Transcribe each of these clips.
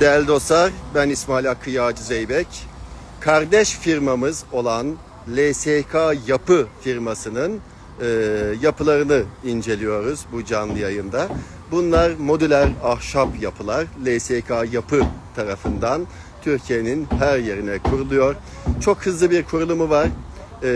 Değerli dostlar, ben İsmail Hakkı Yağcı Zeybek. Kardeş firmamız olan LSK Yapı firmasının e, yapılarını inceliyoruz bu canlı yayında. Bunlar modüler ahşap yapılar. LSK Yapı tarafından Türkiye'nin her yerine kuruluyor. Çok hızlı bir kurulumu var. E,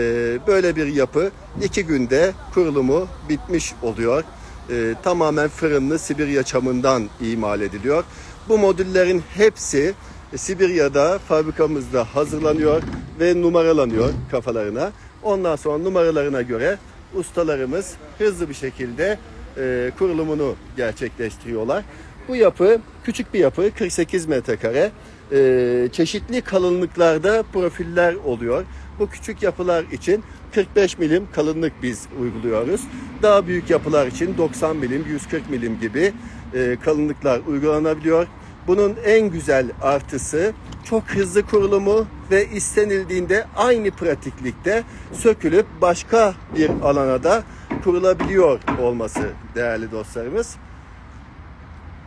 böyle bir yapı iki günde kurulumu bitmiş oluyor. E, tamamen fırınlı Sibirya çamından imal ediliyor. Bu modüllerin hepsi Sibirya'da fabrikamızda hazırlanıyor ve numaralanıyor kafalarına. Ondan sonra numaralarına göre ustalarımız hızlı bir şekilde e, kurulumunu gerçekleştiriyorlar. Bu yapı küçük bir yapı 48 metrekare. E, çeşitli kalınlıklarda profiller oluyor. Bu küçük yapılar için 45 milim kalınlık biz uyguluyoruz. Daha büyük yapılar için 90 milim, 140 milim gibi e, kalınlıklar uygulanabiliyor. Bunun en güzel artısı çok hızlı kurulumu ve istenildiğinde aynı pratiklikte sökülüp başka bir alana da kurulabiliyor olması değerli dostlarımız.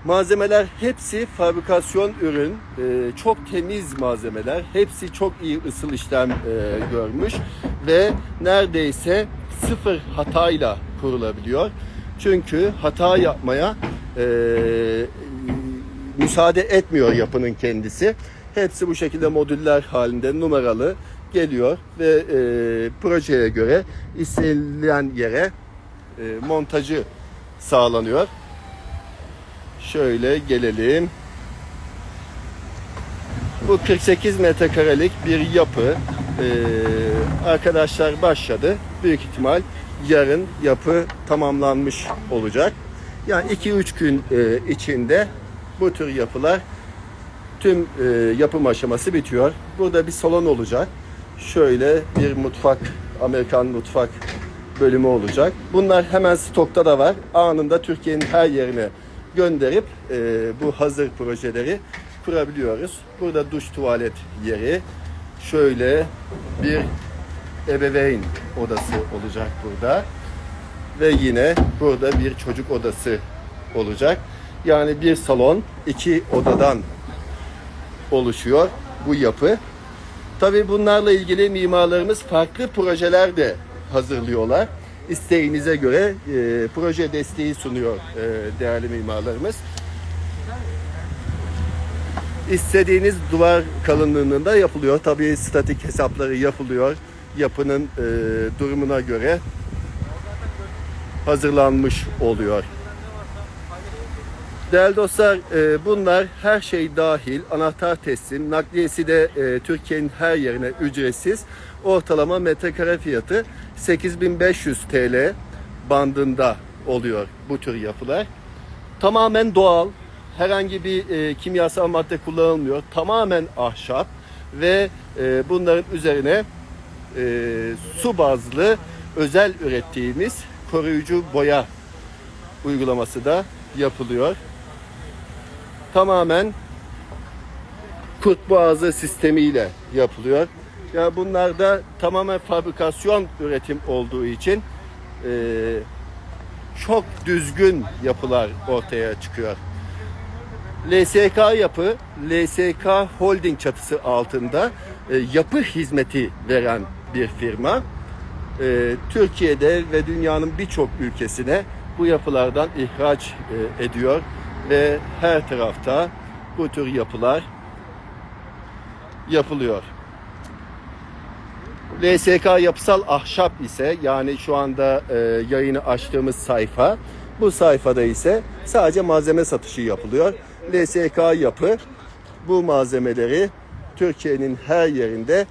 Malzemeler hepsi fabrikasyon ürün, e, çok temiz malzemeler, hepsi çok iyi ısıl işlem e, görmüş ve neredeyse sıfır hatayla kurulabiliyor. Çünkü hata yapmaya e, müsaade etmiyor yapının kendisi. Hepsi bu şekilde modüller halinde numaralı geliyor ve e, projeye göre istenilen yere e, montajı sağlanıyor. Şöyle gelelim. Bu 48 metrekarelik bir yapı. Ee, arkadaşlar başladı. Büyük ihtimal yarın yapı tamamlanmış olacak. Yani 2-3 gün e, içinde bu tür yapılar tüm e, yapım aşaması bitiyor. Burada bir salon olacak. Şöyle bir mutfak, Amerikan mutfak bölümü olacak. Bunlar hemen stokta da var. Anında Türkiye'nin her yerine gönderip e, bu hazır projeleri kurabiliyoruz. Burada duş tuvalet yeri. Şöyle bir ebeveyn odası olacak burada. Ve yine burada bir çocuk odası olacak. Yani bir salon iki odadan oluşuyor bu yapı. Tabii bunlarla ilgili mimarlarımız farklı projeler de hazırlıyorlar. İsteğinize göre e, proje desteği sunuyor e, değerli mimarlarımız. İstediğiniz duvar kalınlığında yapılıyor. Tabii statik hesapları yapılıyor. Yapının e, durumuna göre hazırlanmış oluyor. Değerli dostlar e, bunlar her şey dahil anahtar teslim nakliyesi de e, Türkiye'nin her yerine ücretsiz. Ortalama metrekare fiyatı 8500 TL bandında oluyor bu tür yapılar. Tamamen doğal herhangi bir e, kimyasal madde kullanılmıyor. Tamamen ahşap ve bunların üzerine su bazlı özel ürettiğimiz koruyucu boya uygulaması da yapılıyor tamamen kurt boğazı sistemiyle yapılıyor. Ya yani bunlar da tamamen fabrikasyon üretim olduğu için e, çok düzgün yapılar ortaya çıkıyor. LSK yapı, LSK Holding çatısı altında e, yapı hizmeti veren bir firma. E, Türkiye'de ve dünyanın birçok ülkesine bu yapılardan ihraç e, ediyor ve her tarafta bu tür yapılar yapılıyor. LSK yapısal ahşap ise yani şu anda e, yayını açtığımız sayfa bu sayfada ise sadece malzeme satışı yapılıyor. LSK yapı bu malzemeleri Türkiye'nin her yerinde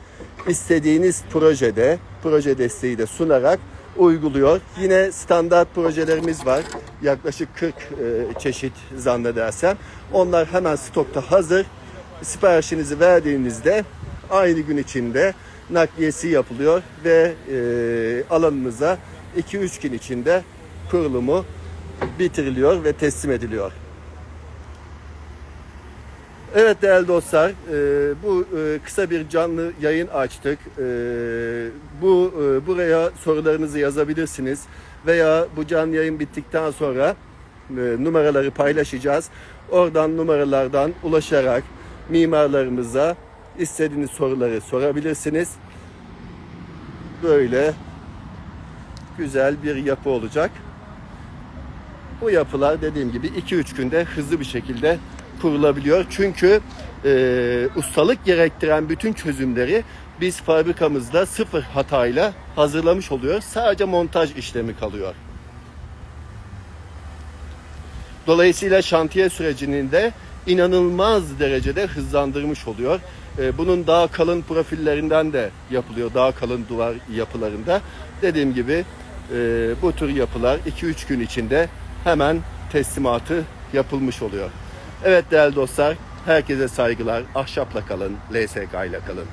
istediğiniz projede proje desteği de sunarak uyguluyor. Yine standart projelerimiz var. Yaklaşık 40 e, çeşit zannedersem. Onlar hemen stokta hazır. Siparişinizi verdiğinizde aynı gün içinde nakliyesi yapılıyor ve e, alanınıza 2-3 gün içinde kurulumu bitiriliyor ve teslim ediliyor. Evet değerli dostlar, e, bu e, kısa bir canlı yayın açtık. E, bu buraya sorularınızı yazabilirsiniz veya bu canlı yayın bittikten sonra numaraları paylaşacağız. Oradan numaralardan ulaşarak mimarlarımıza istediğiniz soruları sorabilirsiniz. Böyle güzel bir yapı olacak. Bu yapılar dediğim gibi 2-3 günde hızlı bir şekilde kurulabiliyor. Çünkü e, ustalık gerektiren bütün çözümleri biz fabrikamızda sıfır hatayla hazırlamış oluyor. Sadece montaj işlemi kalıyor. Dolayısıyla şantiye sürecinin de inanılmaz derecede hızlandırmış oluyor. Ee, Bunun daha kalın profillerinden de yapılıyor. Daha kalın duvar yapılarında. Dediğim gibi e, bu tür yapılar 2-3 gün içinde hemen teslimatı yapılmış oluyor. Evet değerli dostlar, herkese saygılar. Ahşapla kalın, LSK ile kalın.